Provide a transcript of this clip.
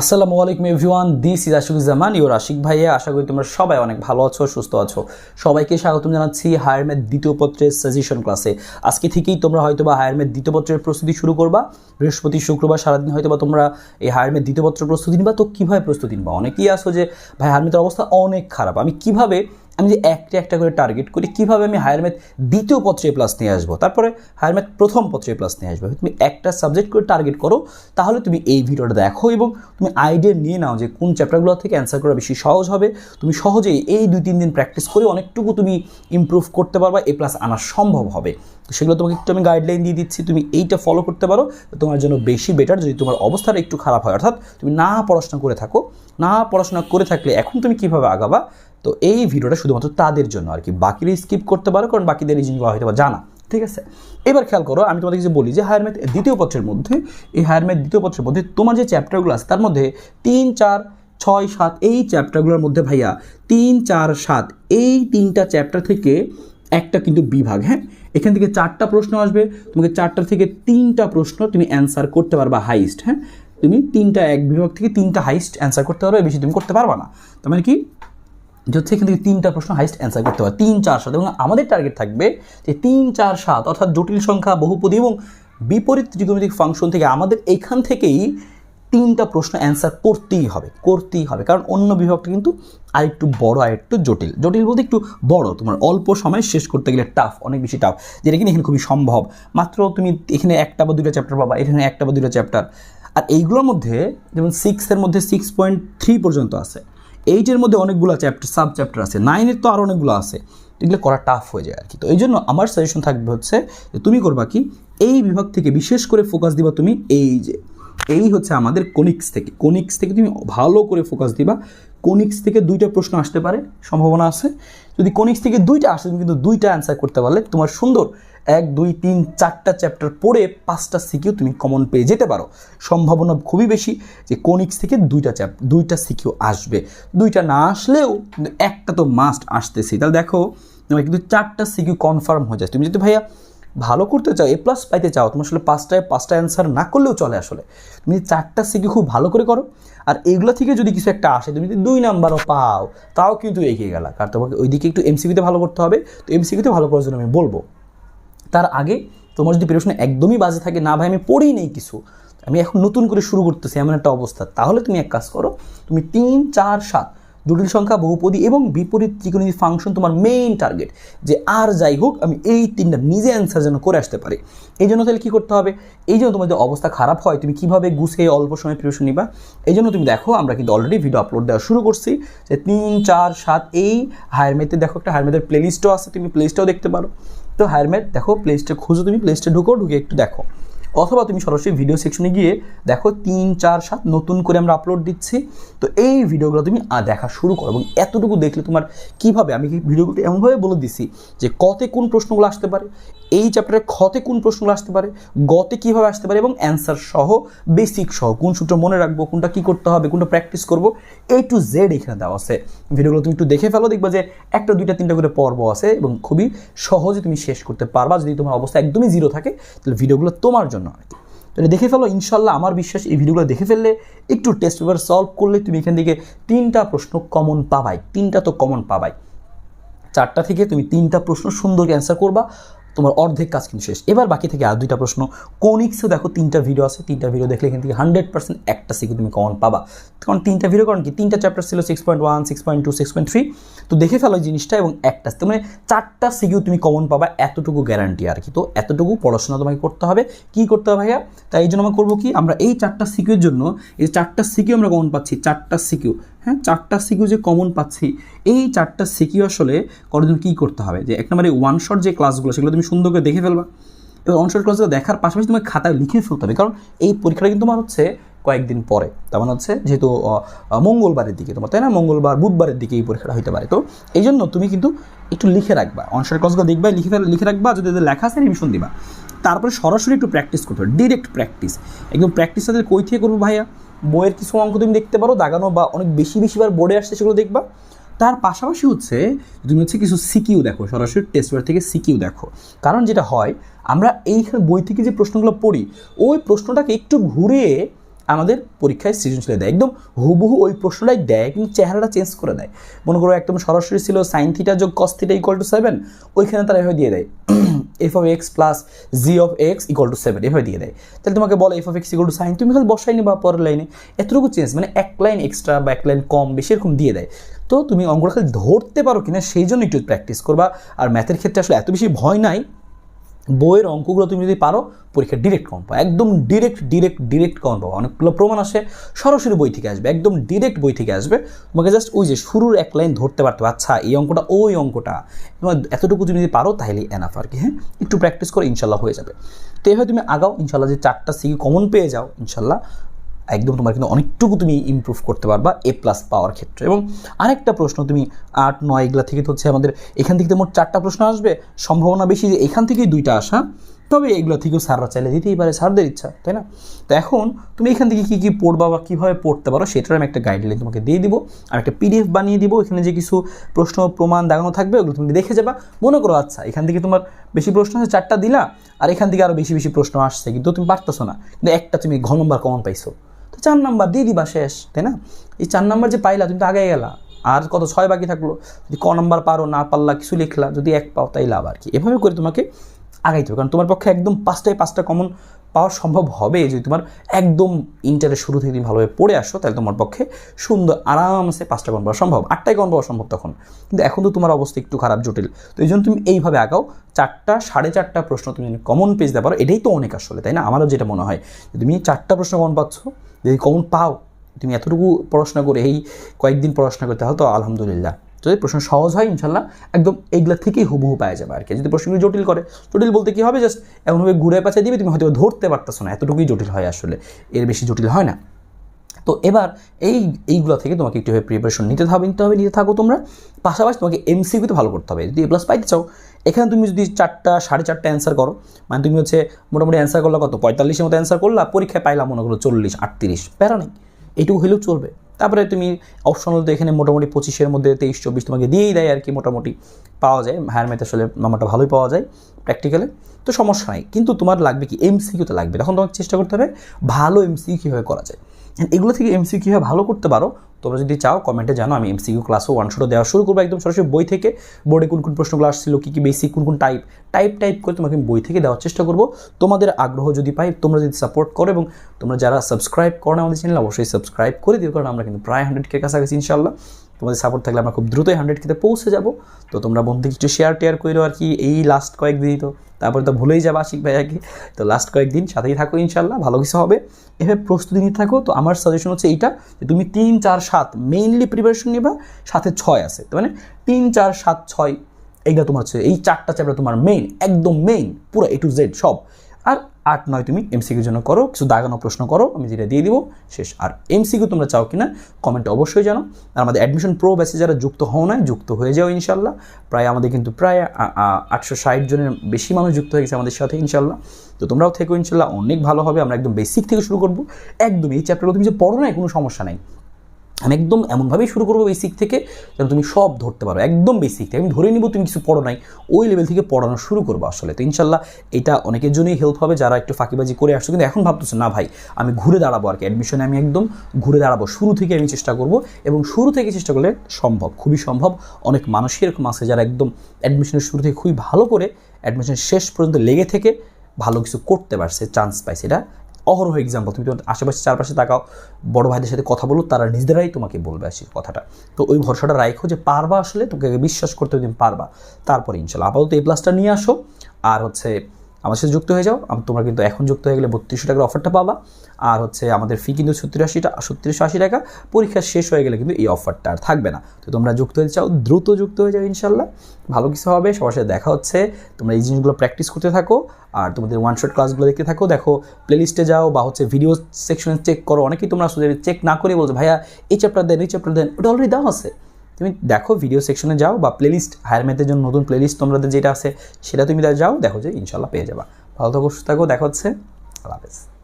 আসসালামু আলাইকুম everyone this is Ashiq Zaman your Ashiq ভাইয়া। আশা করি তোমরা সবাই অনেক ভালো আছো, সুস্থ আছো। সবাইকে স্বাগতম জানাচ্ছি হায়ার ম্যাথ দ্বিতীয় পত্রের সাজেশন ক্লাসে আজকে থেকেই তোমরা হয়তো বা হায়ার ম্যাথ দ্বিতীয় পত্রের প্রস্তুতি শুরু করবা। বৃহস্পতি, শুক্রবার সারাদিন হয়তো বা তোমরা এই হায়ার ম্যাথ দ্বিতীয় পত্রের প্রস্তুতি নিবা। তো কীভাবে প্রস্তুতি নিবা? অনেকেই আসো যে, ভাই হায়ার ম্যাথের অবস্থা অনেক খারাপ। আমি কীভাবে আমি যে একটা একটা করে টার্গেট করি, কীভাবে আমি হায়ার ম্যাথ দ্বিতীয় পত্রে প্লাস নিয়ে আসব? তারপরে হায়ার ম্যাথ প্রথম পত্রে প্লাস নিয়ে আসব। তুমি একটা সাবজেক্ট করে টার্গেট করো, তাহলে তুমি এই ভিডিওটা দেখো এবং তুমি আইডিয়া নিয়ে নাও যে কোন চ্যাপ্টারগুলো থেকে অ্যান্সার করা বেশি সহজ হবে। তুমি সহজেই এই দুই, তিন দিন প্র্যাকটিস করে অনেকটুকু তুমি ইমপ্রুভ করতে পারবা এ প্লাস আনা সম্ভব হবে। তো সেগুলো তোমাকে একটু আমি গাইডলাইন দিয়ে দিচ্ছি, তুমি এইটা ফলো করতে পারো। তোমার জন্য বেশি বেটার যদি তোমার অবস্থাটা একটু খারাপ হয়। অর্থাৎ তুমি না পড়াশোনা করে থাকো, না পড়াশোনা করে থাকলে এখন তুমি কীভাবে আগাবা? তো এই ভিডিওটা শুধুমাত্র তাদের জন্য আর কি। বাকিরা স্কিপ করতে পারো, কারণ বাকিদের এই জিনিসগুলো হয়তো জানা। ঠিক আছে? এবার খেয়াল করো, আমি তোমাদের কিছু বলি যে হায়ার ম্যাথ দ্বিতীয় পত্রের মধ্যে, এই হায়ার ম্যাথ দ্বিতীয় পত্রের মধ্যে তোমার যে চ্যাপ্টারগুলো আছে, তার মধ্যে তিন, চার, ছয়, সাত, এই চ্যাপ্টারগুলোর মধ্যে ভাইয়া তিন, চার, সাত, এই তিনটা চ্যাপ্টার থেকে একটা কিন্তু বিভাগ হ্যাঁ? এখান থেকে চারটা প্রশ্ন আসবে, তোমাকে চারটা থেকে তিনটা প্রশ্ন তুমি অ্যান্সার করতে পারবা হাইস্ট হ্যাঁ? তুমি তিনটা এক বিভাগ থেকে তিনটা হাইস্ট অ্যান্সার করতে পারবে, বেশি তুমি করতে পারবা না। তার মানে কি? হচ্ছে এখান থেকে তিনটা প্রশ্ন হাইস্ট অ্যান্সার করতে পারে। তিন, চার, সাত, এবং আমাদের টার্গেট থাকবে যে তিন, চার, সাত, অর্থাৎ জটিল সংখ্যা, বহুপদী এবং বিপরীত ত্রিকোণমিতিক ফাংশন থেকে আমাদের এখান থেকেই তিনটা প্রশ্ন অ্যান্সার করতেই হবে করতেই হবে। কারণ অন্য বিভাগটা কিন্তু আরেকটু বড় আর একটু জটিল। জটিল বলতে একটু বড়, তোমার অল্প সময় শেষ করতে গেলে টাফ অনেক বেশি টাফ যেটা কিনা এখানে খুবই সম্ভব। মাত্র তুমি এখানে একটা বা দুটো চ্যাপ্টার পাবা, এখানে একটা বা দুটো চ্যাপ্টার আর এইগুলোর মধ্যে, যেমন সিক্সের মধ্যে সিক্স পয়েন্ট থ্রি পর্যন্ত আছে। এইটের মধ্যে অনেকগুলো চ্যাপ্টার সাব চ্যাপ্টার আছে নাইনের তো আরও অনেকগুলো আছে। এগুলো করা টাফ হয়ে যায় আর কি তো এই জন্য আমার সাজেশন থাকবে হচ্ছে যে তুমি করবা কি, এই বিভাগ থেকে বিশেষ করে ফোকাস দিবা তুমি এই যে, এই হচ্ছে আমাদের কোনিক্স থেকে। কোনিক্স থেকে তুমি ভালো করে ফোকাস দিবা। কোনিক্স থেকে দুইটা প্রশ্ন আসতে পারে, সম্ভাবনা আছে। যদি কোনিক্স থেকে দুইটা আসে, তুমি কিন্তু দুইটা অ্যান্সার করতে পারলে তোমার সুন্দর এক, দুই, তিন, চারটা চ্যাপ্টার পড়ে পাঁচটা সিকিউ তুমি কমন পেয়ে যেতে পারো। সম্ভাবনা খুবই বেশি যে কোনিক্স থেকে দুইটা চ্যাপ দুইটা সিকিউ আসবে। দুইটা না আসলেও কিন্তু একটা তো মাস্ট আসতেছি। তাহলে দেখো তোমার কিন্তু চারটা সিকিউ কনফার্ম হয়ে যায় তুমি যদি ভাইয়া ভালো করতে চাও এ প্লাস পাইতে চাও তোমার আসলে পাঁচটায় পাঁচটা অ্যান্সার না করলেও চলে আসলে। তুমি চারটা সিকিউ খুব ভালো করে করো, আর এগুলো থেকে যদি কিছু একটা আসে, তুমি যদি দুই নাম্বারও পাও, তাও কিন্তু এগিয়ে গেলা। কারণ তোমাকে ওইদিকে একটু এমসিকিউতে ভালো করতে হবে, তো এমসিকিউতে ভালো করার জন্য আমি বলব, তার আগে তোমার যদি প্রিপারেশন একদমই বাজে থাকে, না ভাই, আমি পড়েই নেই কিছু, আমি এখন নতুন করে শুরু করতেছি এমন একটা অবস্থা, তাহলে তুমি এক কাজ করো, তুমি তিন, চার, সাত জটিল সংখ্যা, বহুপদী এবং বিপরীত ত্রিকোণমিতিক ফাংশন তোমার মেইন টার্গেট যে আর যাই হোক, আমি এই তিনটা নিজে অ্যান্সার যেন করে আসতে পারি। এই জন্য তাহলে কী করতে হবে? এই জন্য তোমার তোমাদের অবস্থা খারাপ হয়, তুমি কীভাবে গুছিয়ে অল্প সময় প্রিপারেশন নিবা? এই জন্য তুমি দেখো, আমরা কিন্তু অলরেডি ভিডিও আপলোড দেওয়া শুরু করছি। যে তিন, চার, সাত, এই হায়ার মেথে দেখো একটা হায়ার মেথের প্লেলিস্টও আছে, তুমি প্লেলিস্টও দেখতে পারো। তো হায়ার ম্যাথ দেখো প্লে স্টোর খুঁজো তুমি প্লে স্টোরে ঢুকো, ঢুকে একটু দেখো। অথবা তুমি সরাসরি ভিডিও সেকশনে গিয়ে দেখো তিন, চার, সাত নতুন করে আমরা আপলোড দিচ্ছি। তো এই ভিডিওগুলো তুমি দেখা শুরু করো এবং এতটুকু দেখলে তোমার কীভাবে, আমি ভিডিওগুলো এমনভাবে বলে দিছি যে কতে কোন প্রশ্নগুলো আসতে পারে, এই চ্যাপ্টারে খতে কোন প্রশ্নগুলো আসতে পারে, গতে কীভাবে আসতে পারে এবং অ্যান্সার সহ বেসিক সহ, কোন সূত্র মনে রাখব, কোনটা কী করতে হবে, কোনটা প্র্যাকটিস করব এই টু জেড এখানে দেওয়া আছে। ভিডিওগুলো তুমি একটু দেখে ফেলো, দেখবা যে একটা, দুইটা, তিনটা করে পর্ব আছে এবং খুবই সহজে তুমি শেষ করতে পারবা। যদি তোমার অবস্থা একদমই জিরো থাকে, তাহলে ভিডিওগুলো তোমার জন্য। আর কি তাহলে দেখে ফেলো, ইনশাল্লাহ আমার বিশ্বাস এই ভিডিওগুলো দেখে ফেললে একটু টেস্ট পেপার সলভ করলে তুমি এখান থেকে তিনটা প্রশ্ন কমন পাবাই, তিনটা তো কমন পাবাই। চারটা থেকে তুমি তিনটা প্রশ্ন সুন্দর অ্যান্সার করবা। তোমার অর্ধেক কাজ কিন্তু শেষ। এবার বাকি থেকে আর দুইটা প্রশ্ন। কোনিক্সে দেখো তিনটা ভিডিও আছে। তিনটা ভিডিও দেখলে এখান থেকে হান্ড্রেড পার্সেন্ট একটা সিকিউ তুমি কমন পাবা। কারণ তিনটা ভিডিও কারণ কি? তিনটা চ্যাপ্টার ছিল six point one six point two six point three তো দেখে ফেলো জিনিসটা এবং একটা। মানে চারটা সিকিউ তুমি কমন পাবা, এতটুকু গ্যারান্টি আর কি। তো এতটুকু পড়াশোনা তোমাকে করতে হবে। কি করতে হবে ভাইয়া? তাই এই জন্য আমরা করব কি? আমরা এই চারটা সিকিউর জন্য, এই চারটা সিকিউ আমরা কমন পাচ্ছি, চারটা সিকিউ হ্যাঁ চারটা সিকিউ যে কমন পাচ্ছি, এই চারটা সিকিউ আসলে করার জন্য কী করতে হবে? যে এক নম্বরে ওয়ান শট যে ক্লাসগুলো সেগুলো তুমি সুন্দর করে দেখে ফেলবা। এবং ওয়ান শট ক্লাসগুলো দেখার পাশাপাশি তোমার খাতায় লিখে ফেলতে হবে। কারণ এই পরীক্ষাটা কিন্তু তোমার হচ্ছে কয়েকদিন পরে। তার মানে হচ্ছে যেহেতু মঙ্গলবারের দিকে তোমার, তাই না? মঙ্গলবার, বুধবারের দিকে এই পরীক্ষাটা হতে পারে। তো এই জন্য তুমি কিন্তু একটু লিখে রাখবা। অনশট ক্লাসগুলো দেখবা লিখে লিখে রাখবা, যদি লেখা আছে রিভিশন দিবা। তারপরে সরাসরি একটু প্র্যাকটিস করতে হবে ডিরেক্ট প্র্যাকটিস একদম প্র্যাকটিস তাদের কই থেকে করব ভাইয়া? বইয়ের কিছু অঙ্ক তুমি দেখতে পারো, দাগানো বা অনেক বেশি বেশিবার বোর্ডে আসছে সেগুলো দেখবা। তার পাশাপাশি হচ্ছে তুমি হচ্ছে কিছু সিকিউ দেখো, সরাসরি টেস্ট পেপার থেকে সিকিউ দেখো। কারণ যেটা হয়, আমরা এইখানে বই থেকে যে প্রশ্নগুলো পড়ি, ওই প্রশ্নটাকে একটু ঘুরিয়ে আমাদের পরীক্ষায় সৃজনশীল দেয়। একদম হুবহু ওই প্রশ্নটাই দেয়, কিন্তু চেহারাটা চেঞ্জ করে দেয়। মনে করো একদম সরাসরি ছিল সাইন থিটা যোগ কস থিটা টু সেভেন ওইখানে তারা এভাবে দিয়ে দেয়। F of x plus g of x equal to seven এভাবে দিয়ে দেয়। তাহলে তোমাকে বলে f of x equal to sine তুমি খালি বসাই নিবা পরের লাইনে এতটুকু চেঞ্জ মানে এক লাইন এক্সট্রা বা এক লাইন কম, বেশি এরকম দিয়ে দেয়। তো তুমি অঙ্কটা খালি ধরতে পারো কিনা, সেই জন্য একটু প্র্যাকটিস করবা। আর ম্যাথের ক্ষেত্রে আসলে এত বেশি ভয় নাই। বইয়ের অঙ্কগুলো তুমি যদি পারো, পরীক্ষা ডিরেক্ট কম পাও একদম ডিরেক্ট ডিরেক্ট ডিরেক্ট কম পাবো। অনেকগুলো প্রমাণ আসে, সরাসরি বই থেকে আসবে। একদম ডিরেক্ট বই থেকে আসবে। তোমাকে জাস্ট ওই যে শুরুর এক লাইন ধরতে পারতো আচ্ছা এই অঙ্কটা ওই অঙ্কটা। তোমার এতটুকু তুমি যদি পারো, তাহলে এনাফ আর কি হ্যাঁ? একটু প্র্যাকটিস করে ইনশাল্লাহ হয়ে যাবে। তো এভাবে তুমি আগাও ইনশাল্লাহ যে চারটা সিকি কমন পেয়ে যাও ইনশাল্লাহ একদম তোমার কিন্তু অনেকটুকু তুমি ইমপ্রুভ করতে পারবা এ প্লাস পাওয়ার ক্ষেত্রে। এবং আরেকটা প্রশ্ন, তুমি আট, নয় এগুলা থেকে তো হচ্ছে আমাদের এখান থেকে মোট চারটা প্রশ্ন আসবে। সম্ভাবনা বেশি যে এখান থেকেই দুইটা আসা। তবে এগুলো থেকেও স্যাররা চাইলে দিতেই পারে, স্যারদের ইচ্ছা, তাই না? তো এখন তুমি এখান থেকে কী কী পড়বা বা কীভাবে পড়তে পারো সেটার আমি একটা গাইডলাইন তোমাকে দিয়ে দিব। আর একটা পিডিএফ বানিয়ে দিব, এখানে যে কিছু প্রশ্ন, প্রমাণ দেখানো থাকবে, ওগুলো তুমি দেখে যাবা। মনে করো আচ্ছা এখান থেকে তোমার বেশি প্রশ্ন আছে চারটা দিলা, আর এখান থেকে আরও বেশি বেশি প্রশ্ন আসছে, কিন্তু তুমি পারতেছো না। কিন্তু একটা তুমি ঘ নম্বর কমন পাইছো। তো চার নাম্বার দিয়ে দিবা শেষ, তাই না? এই চার নাম্বার যে পাইলা, তুমি তো আগে গেলা। আর কত ছয় বাকি থাকল? যদি ক নাম্বার পারো, না পারলা, কিছু লিখলা, যদি এক পাও, তাই লাভ আর কি। এভাবে করে তোমাকে আগাইতে হবে। কারণ তোমার পক্ষে একদম পাঁচটায় পাঁচটা কমন পাওয়া সম্ভব হবে। যদি তোমার একদম ইন্টারের শুরু থেকে তুমি ভালোভাবে পড়ে আসো, তাহলে তোমার পক্ষে সুন্দর, আরামসে পাঁচটা কমন পাওয়া সম্ভব। আটটাই কমন পাওয়া সম্ভব তখন। কিন্তু এখন তো তোমার অবস্থা একটু খারাপ, জটিল। তো এই জন্য তুমি এইভাবে আগাও। চারটা, সাড়ে চারটা প্রশ্ন তুমি কমন পেজ দিতে পারো, এটাই তো অনেক আসলে, তাই না? আমারও যেটা মনে হয় তুমি চারটা প্রশ্ন কমন পাচ্ছ, যদি কমন পাও, তুমি এতটুকু পড়াশোনা করে, এই কয়েকদিন পড়াশোনা করতে হতো আলহামদুলিল্লাহ। যদি প্রশ্ন সহজ হয়, ইনশাল্লাহ। একদম এইগুলা থেকেই হুবহু পাওয়া যাবে আর কি। যদি প্রশ্নগুলো জটিল করে, জটিল বলতে কী হবে? জাস্ট এমনভাবে ঘুরে পাচা দিবে, তুমি হয়তো ধরতে পারতেছো না। এতটুকুই জটিল হয় আসলে। এর বেশি জটিল হয় না। তো এবার এই, এইগুলো থেকে তোমাকে একটুভাবে প্রিপারেশন নিতে হবে নিতে হবে, নিতে থাকো তোমরা। পাশাপাশি তোমাকে এমসিকিউতে ভালো করতে হবে। যদি এ প্লাস পাইতে চাও, এখানে তুমি যদি চারটা, সাড়ে চারটা অ্যান্সার করো মানে তুমি হচ্ছে মোটামুটি অ্যান্সার করলে কত? পঁয়তাল্লিশের মতো অ্যান্সার করলা, পরীক্ষায় পাইলাম মনে করো চল্লিশ, আটত্রিশ। প্যারা নেই। এইটুকু হলেও চলবে। তারপরে তুমি অপশনাল তো এখানে মোটামুটি পঁচিশের মধ্যে তেইশ, চব্বিশ তোমাকে দিয়েই দেয় আর কি মোটামুটি পাওয়া যায়। হায়ার ম্যাথ আসলে নাম্বারটা ভালোই পাওয়া যায় প্র্যাকটিক্যালে তো সমস্যা নাই, কিন্তু তোমার লাগবে কি এমসিকিউতে লাগবে। তখন তোমাকে চেষ্টা করতে হবে ভালো এমসিকিউ কীভাবে করা যায়। এগুলো থেকে এমসি কীভাবে ভালো করতে পারো। তোমরা যদি চাও কমেন্টে জানো, আমি এমসিকিউ ক্লাসও ওয়ান শোটা দেওয়া শুরু করব একদম সরাসরি বই থেকে। বোর্ডে কোন কোন প্রশ্নগুলো আসছিল, কী কী বেসিক কোন কোন টাইপ টাইপ টাইপ করে তোমাকে আমি বই থেকে দেওয়ার চেষ্টা করব। তোমাদের আগ্রহ যদি পাই, তোমরা যদি সাপোর্ট করো এবং তোমরা যারা সাবস্ক্রাইব করো আমাদের চ্যানেল অবশ্যই সাবস্ক্রাইব করে দিও, কারণ আমরা কিন্তু প্রায় হান্ড্রেড কে কাছাকাছি ইনশাল্লাহ তোমাদের সাপোর্ট থাকলে আমরা খুব দ্রুতই হান্ড্রেড খেতে পৌঁছে যাব। তো তোমরা বন্ধু কিছু শেয়ার টেয়ার করো আর কি, এই লাস্ট কয়েকদিনই তো। তারপরে তো ভুলেই যাবে আশিক ভাইয়াকে তো লাস্ট কয়েকদিন সাথেই থাকো ইনশাল্লাহ ভালো কিছু হবে। এভাবে প্রস্তুতি নিতে থাকো। তো আমার সাজেশন হচ্ছে এইটা, যে তুমি তিন, চার, সাত মেইনলি প্রিপারেশন নিবা, সাথে ছয় আছে। তো মানে তিন, চার, সাত, ছয়, এইটা তোমার হচ্ছে, এই চারটা চ্যাপ্টার তোমার মেইন একদম মেইন পুরো এ টু জেড সব। আর আট, নয় তুমি এমসিকিউর জন্য করো, কিছু দাগানো প্রশ্ন করো, আমি যেটা দিয়ে দিব, শেষ। আর এমসিকিউ তোমরা চাও কিনা কমেন্টে অবশ্যই জানো। আর আমাদের অ্যাডমিশন প্রো ব্যাচে যারা যুক্ত হও না যুক্ত হয়ে যাও ইনশাল্লাহ। প্রায় আমাদের কিন্তু প্রায় আটশো ষাট জনের বেশি মানুষ যুক্ত হয়ে গেছে আমাদের সাথে ইনশাল্লাহ। তো তোমরাও থেকো ইনশাল্লাহ, অনেক ভালো হবে, আমরা একদম বেসিক থেকে শুরু করব। একদম এই চ্যাপ্টারগুলো তুমি যে পড়ো না কোনো সমস্যা নেই। আমি একদম এমনভাবেই শুরু করব বেসিক থেকে যেন তুমি সব ধরতে পারো, একদম বেসিক থেকে। আমি ধরে নিব তুমি কিছু পড়ো নাই, ওই লেভেল থেকে পড়ানো শুরু করব আসলে। তো ইনশাল্লাহ এটা অনেকের জন্যই হেল্প হবে, যারা একটু ফাঁকিবাজি করে আসছো। কিন্তু এখন ভাবতেছো, না ভাই, আমি ঘুরে দাঁড়াবো আর কি। অ্যাডমিশনে আমি একদম ঘুরে দাঁড়াবো। শুরু থেকে আমি চেষ্টা করব এবং শুরু থেকে চেষ্টা করলে সম্ভব, খুবই সম্ভব। অনেক মানুষই এরকম আছে যারা একদম অ্যাডমিশনের শুরু থেকে খুবই ভালো করে অ্যাডমিশনের শেষ পর্যন্ত লেগে থেকে ভালো কিছু করতে পারছে চান্স পাইছে। এটা অহরহ এক্সাম্পল তুমি তোমার আশেপাশে চারপাশে তাকাও, বড় ভাইদের সাথে কথা বলো, তারা নিজেরাই তোমাকে বলবে আসি কথাটা। তো ওই ভরসাটা রাখো যে পারবা আসলে, তোকে বিশ্বাস করতে তুমি পারবা। তারপরে ইনশাল্লাহ, আপাতত এই প্লাসটা নিয়ে আসো। আর হচ্ছে আমার সাথে যুক্ত হয়ে যাও। তোমরা কিন্তু এখন যুক্ত হয়ে গেলে বত্রিশশো টাকার অফারটা পাবা। আর হচ্ছে আমাদের ফি কিন্তু সত্তর টাকা সত্তরিশশো আশি টাকা। পরীক্ষা শেষ হয়ে গেলে কিন্তু এই অফারটা আর থাকবে না। তো তোমরা যুক্ত হয়ে চাও, দ্রুত যুক্ত হয়ে যাও ইনশাল্লাহ। ভালো কিছু হবে, সবার সাথে দেখা হচ্ছে। তোমরা এই জিনিসগুলো প্র্যাকটিস করতে থাকো। আর তোমাদের ওয়ান শট ক্লাসগুলো দেখতে থাকো। দেখো প্লেলিস্টে যাও বা হচ্ছে ভিডিও সেকশনে চেক করো। অনেকেই তোমরা চেক না করে বলছো, ভাইয়া, এই চ্যাপ্টার দেন, এই চ্যাপ্টার দেন। ওটা অলরেডি দেওয়া আছে। তুমি দেখো ভিডিও সেকশনে যাও বা প্লেলিস্ট হায়ার ম্যাথের জন্য নতুন প্লেলিস্ট তোমাদের যেটা আছে, সেটা তুমি যাও, দেখো যে ইনশাল্লাহ পেয়ে যাবা। ভালো থাকো, সুস্থ থাকো, দেখা হচ্ছে। আল্লাহ হাফেজ।